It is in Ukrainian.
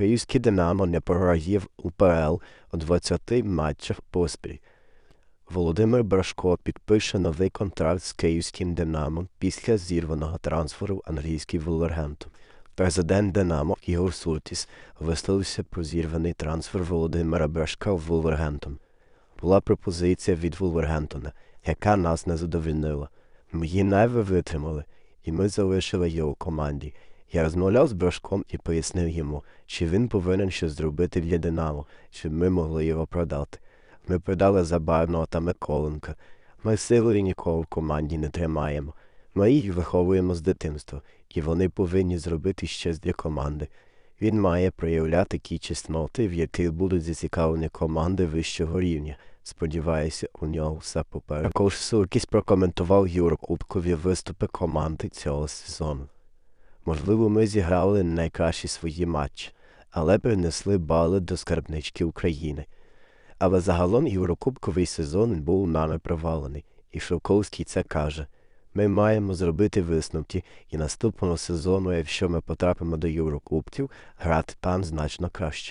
Київський Динамо не програє УПЛ у 20 матчах поспіль. Володимир Брашко підпише новий контракт з київським Динамо після зірваного трансферу в англійський Вулвергемптон. Президент Динамо Ігор Суртіс висловився про зірваний трансфер Володимира Брашка в Вулвергемптон. Була пропозиція від Вулвергемптона, яка нас не задовольнила. Ми її не витримали, і ми залишили його команді. Я розмовляв з Брашком і пояснив йому, що він повинен щось зробити для Динамо, щоб ми могли його продати. Ми продали Забарного та Миколенка. Ми силою нікого в команді не тримаємо. Ми їх виховуємо з дитинства, і вони повинні зробити щось для команди. Він має проявляти ті чесноти, в яких будуть зацікавлені команди вищого рівня. Сподіваюся, у нього все попереду. Також Суркіс прокоментував Єврокубкові виступи команди цього сезону. Можливо, ми зіграли найкращі свої матчі, але принесли бали до скарбнички України. Але загалом Єврокубковий сезон був нами провалений, і Шовковський це каже. Ми маємо зробити висновки і наступного сезону, якщо ми потрапимо до Єврокубків, грати там значно краще.